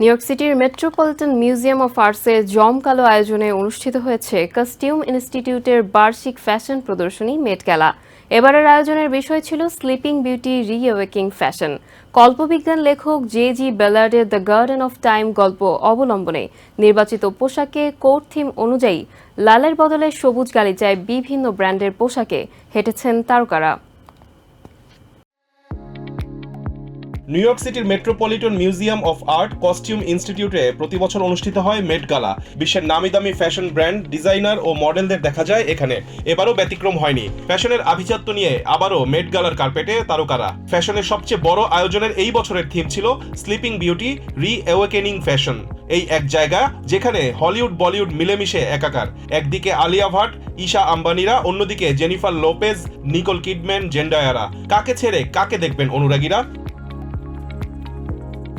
New York সিটির metropolitan museum of আর্টসের জমকালো আয়োজনে অনুষ্ঠিত হয়েছে কাস্টিউম ইনস্টিটিউটের বার্ষিক ফ্যাশন প্রদর্শনী মেট গেলা। এবারের আয়োজনের বিষয় ছিল স্লিপিং বিউটি রিওয়েকিং ফ্যাশন কল্পবিজ্ঞান লেখক জে জি বেলার্ডের দ্য গার্ডেন অফ টাইম গল্প অবলম্বনে নির্বাচিত পোশাকে কোর থিম অনুযায়ী লালের বদলে সবুজ গালিচায় বিভিন্ন ব্র্যান্ডের পোশাকে হেঁটেছেন তারকারা। নিউ ইয়র্ক সিটির Metropolitan Museum of Art costume ইনস্টিটিউটে প্রতি বছর অনুষ্ঠিত হয় মেট গালা বিশ্বের নামি দামি ফ্যাশন ব্র্যান্ড ডিজাইনার ও মডেলদের দেখা যায় এখানে। এবারও ব্যতিক্রম হয়নি। ফ্যাশনের আভিজাত্য নিয়ে আবারও মেট গালার কার্পেটে তারকারা। ফ্যাশনের সবচেয়ে বড় আয়োজনের এই বছরের থিম ছিল sleeping beauty re awakening fashion এই এক জায়গা যেখানে হলিউড বলিউড মিলেমিশে একাকার। একদিকে আলিয়া ভাট, ঈশা আম্বানিরা, অন্যদিকে জেনিফার লোপেজ নিকোল কিডম্যান জেন্ডায়ারা কাকে ছেড়ে কাকে দেখবেন অনুরাগীরা?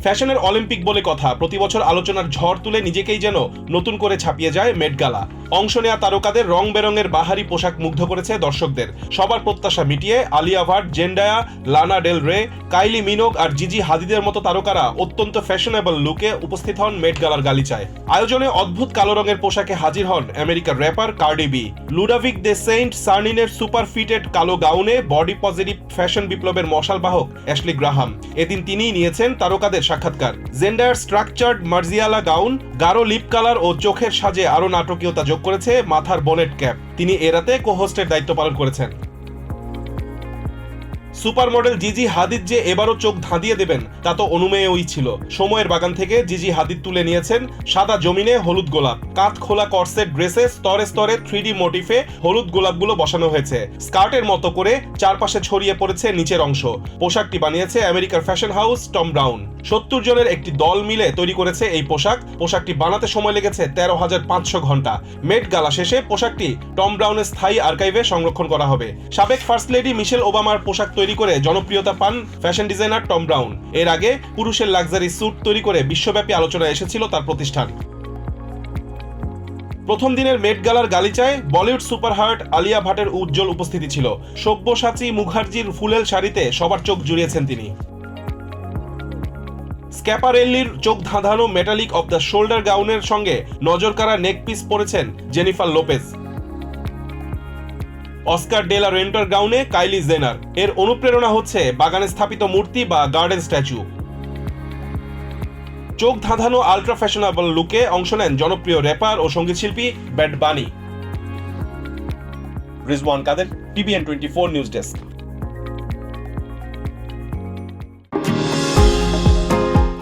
ফ্যাশনের অলিম্পিক বলে কথা। প্রতি বছর আলোচনার ঝড় তুলে নিজেকেই যেন নতুন করে ছাপিয়ে যায় মেটগালা অংশ নেয়া তারকাদের রং বেরঙের বাহারি পোশাক মুগ্ধ করেছে দর্শকদের। সবার প্রত্যাশা মিটিয়ে Alia Bhatt, Zendaya, Lana Del Rey, Kylie Minogue আর জিজি হাদিদের মতো তারকারা অত্যন্ত ফ্যাশনেবল লুকে উপস্থিত হন মেট গালার গালিচায়। আয়োজনে অদ্ভুত কালো রঙের পোশাকে হাজির হন আমেরিকার rapper Cardi B Ludovic de Saint সার্নিনের super fitted কালো গাউনে বডি পজিটিভ ফ্যাশন বিপ্লবের মশাল বাহক অ্যাশলি গ্রাহাম। এদিন তিনিই নিয়েছেন তারকাদের সাক্ষাৎকার। জেন্ডার স্ট্রাকচার্ড মার্জিয়ালা গাউন, গাঢ় লিপ কালার ও চোখের সাজে আরও নাটকীয়তা যোগ করেছে মাথার বনেট ক্যাপ তিনি এরাতে কো হোস্টের দায়িত্ব পালন করেছেন। সুপার মডেল জিজি হাদিদ যে এবারও চোখ ধাঁধিয়ে দেবেন, তা তো অনুমেয়ই ছিল। সময়ের বাগান থেকে জিজি হাদিদ তুলে নিয়েছেন সাদা জমিনে হলুদ গোলাপ। কাত খোলা কর্সেট ড্রেসে স্তরে স্তরে থ্রি মোটিফে হলুদ গোলাপগুলো বসানো হয়েছে। স্কার্টের মতো করে চারপাশে ছড়িয়ে পড়েছে নিচের অংশ। পোশাকটি বানিয়েছে আমেরিকার ফ্যাশন হাউস টম ব্রাউন। সত্তর জনের একটি দল মিলে তৈরি করেছে এই পোশাক। পোশাকটি বানাতে সময় লেগেছে তেরো হাজার পাঁচশো ঘণ্টা। মেট গালা শেষে পোশাকটি টম ব্রাউনের স্থায়ী আর্কাইভে সংরক্ষণ করা হবে। সাবেক ফার্স্ট লেডি মিশেল ওবামার পোশাক তৈরি করে জনপ্রিয়তা পান ফ্যাশন ডিজাইনার টম ব্রাউন। এর আগে পুরুষের লাক্সারি স্যুট তৈরি করে বিশ্বব্যাপী আলোচনায় এসেছিল তার প্রতিষ্ঠান। প্রথম দিনের মেট গালার গালিচায় বলিউড সুপারহার্ট আলিয়া ভাটের উজ্জ্বল উপস্থিতি ছিল। সব্যসাচী মুখার্জির ফুলেল শাড়িতে সবার চোখ জুড়িয়েছেন তিনি। স্ক্যাপারেল্লির চোখ ধাঁধানো মেটালিক অফ দ্য শোল্ডার গাউনের সঙ্গে নজরকাড়া নেক পিস পরেছেন Jennifer Lopez. Oscar de la renter গাউনে কাইলি জেনার। এর অনুপ্রেরণা হচ্ছে বাগানে স্থাপিত মূর্তি বা গার্ডেন স্ট্যাচু। চোখ ধাঁধানো আলট্রা ফ্যাশনেবল লুকে অংশ নেন জনপ্রিয় র্যাপার ও সঙ্গীতশিল্পী Bad Bunny. Rizwan Kader TVN twenty four news desk